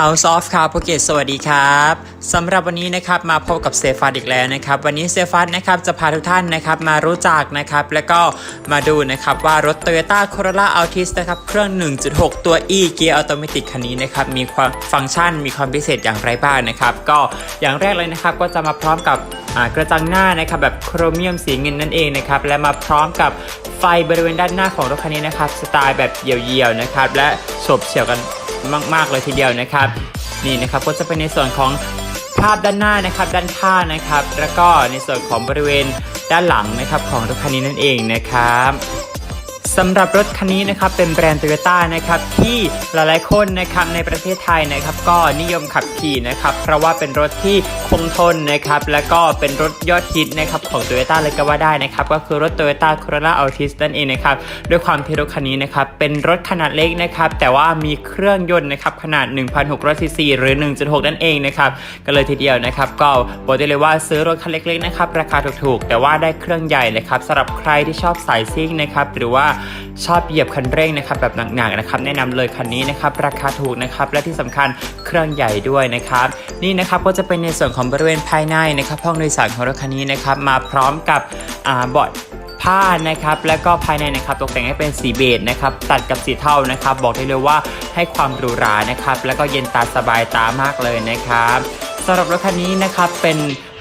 House of Car Pocket สวัสดีครับสำหรับวันนี้นะครับมาพบกับเซฟัสอีกแล้วนะครับ วันนี้เซฟัสนะครับจะพาทุกท่านนะครับมารู้จักนะครับ แล้วก็มาดูนะครับว่ารถ Toyota Corolla Altis นะครับเครื่อง 1.6 ตัว E เกียร์ออโตเมติคันนี้นะครับมีความฟังก์ชันมีความพิเศษอย่างไรบ้างนะครับ ก็อย่างแรกเลยนะครับก็จะมาพร้อมกับกระจังหน้านะครับแบบโครเมียมสีเงินนั่นเองนะครับและมาพร้อมกับไฟบริเวณด้านหน้าของรถคันนี้นะครับสไตล์แบบเหี่ยวๆนะครับและโฉบเฉี่ยวกัน มากๆเลยทีเดียวนะครับ นี่นะครับก็จะเป็นในส่วนของภาพด้านหน้านะครับด้านข้างนะครับ แล้วก็ในส่วนของบริเวณด้านหลังนะครับของรถคันนี้นั่นเองนะครับ สำหรับรถคันนี้นะครับเป็นแบรนด์โตโยต้านะครับที่หลายๆคนนะครับในประเทศไทยนะครับก็นิยมขับขี่นะครับเพราะว่าเป็นรถที่คงทนนะครับแล้วก็เป็นรถยอดฮิตนะครับของโตโยต้าเลยก็ว่าได้นะครับก็คือรถ Toyota Corolla Altis นั่นเองนะครับด้วยความที่รถคันนี้นะครับเป็นรถขนาดเล็กนะครับแต่ว่ามีเครื่องยนต์นะครับขนาด 1,600ซีซีหรือ 1.6 นั่นเองนะครับก็เลยทีเดียวนะครับก็บอกได้เลยว่าซื้อรถคันเล็กๆนะครับราคาถูกๆ แต่ว่าได้เครื่องใหญ่นะครับสำหรับใครที่ชอบสายซิ่งนะครับหรือว่าชอบเหยียบคันเร่งนะครับแบบหนักๆนะครับแนะนำเลยคันนี้นะครับราคาถูกนะครับและที่สำคัญเครื่องใหญ่ด้วยนะครับนี่นะครับก็จะเป็นในส่วนของบริเวณภายในนะครับห้องโดยสารของรถคันนี้นะครับมาพร้อมกับเบาะผ้านะครับและก็ภายในนะครับตกแต่งให้เป็นสีเบจนะครับตัดกับสีเทานะครับบอกได้เลยว่าให้ความหรูหรานะครับแล้วก็เย็นตาสบายตามากเลยนะครับสำหรับรถคันนี้นะครับเป็น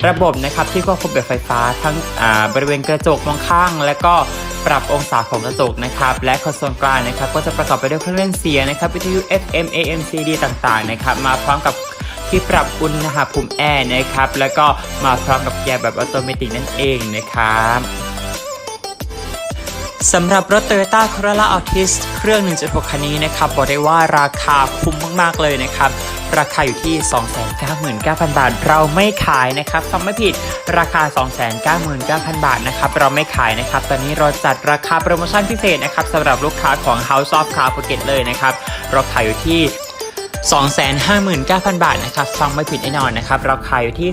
ระบบนะครับที่ควบคุมแบบไฟฟ้าทั้งบริเวณกระจกมองข้าง และก็ ปรับองศาของกระจกนะครับและคอนโซลกลางนะครับก็จะประกอบไปด้วยเครื่องเล่นเสียงนะครับวิทยุ FM AM CD ต่างๆนะครับมาพร้อมกับที่ปรับอุณหภูมิแอร์นะครับแล้วก็มาพร้อมกับเกียร์แบบออโตเมตินั่นเองนะครับสำหรับรถ Toyota Corolla Altis เครื่อง 1.6 คันนี้นะครับบอกได้ว่าราคาคุ้มมาก ๆ เลยนะครับ ราคาอยู่ที่ 299,000 บาท เราไม่ขายนะครับฟังไม่ผิดราคา 299,000 บาทนะครับเราไม่ขายนะครับ ตอนนี้เราจัดราคาโปรโมชั่นพิเศษนะครับสำหรับลูกค้าของ House of Car Pocket เลยนะครับเราขายอยู่ที่ 259,000 บาทนะครับฟังไม่ผิดแน่นอนนะครับเราขายอยู่ที่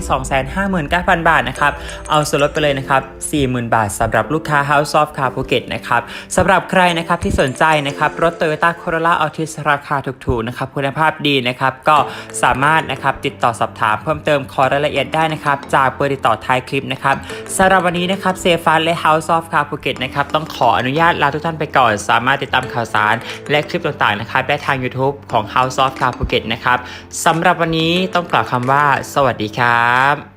259,000 บาทนะครับเอาส่วนลดไปเลยนะครับ40,000 บาทสำหรับลูกค้า House of Car Pocket นะครับสำหรับใครนะครับที่สนใจนะครับรถ Toyota Corolla Altis ราคาถูกๆนะครับคุณภาพดีนะครับก็สามารถนะครับติดต่อสอบถามเพิ่มเติมขอรายละเอียดได้นะครับจากเบอร์ติดต่อท้ายคลิปนะครับสำหรับวันนี้นะครับเซฟันและ House of Car Pocket นะครับต้องขออนุญาตลาทุกท่านไปก่อน สามารถติดตามข่าวสาร และคลิปต่างๆนะครับได้ทาง YouTube ของ House of Car ภูเก็ตนะครับสำหรับวันนี้ต้องกล่าวคำว่า สวัสดีครับ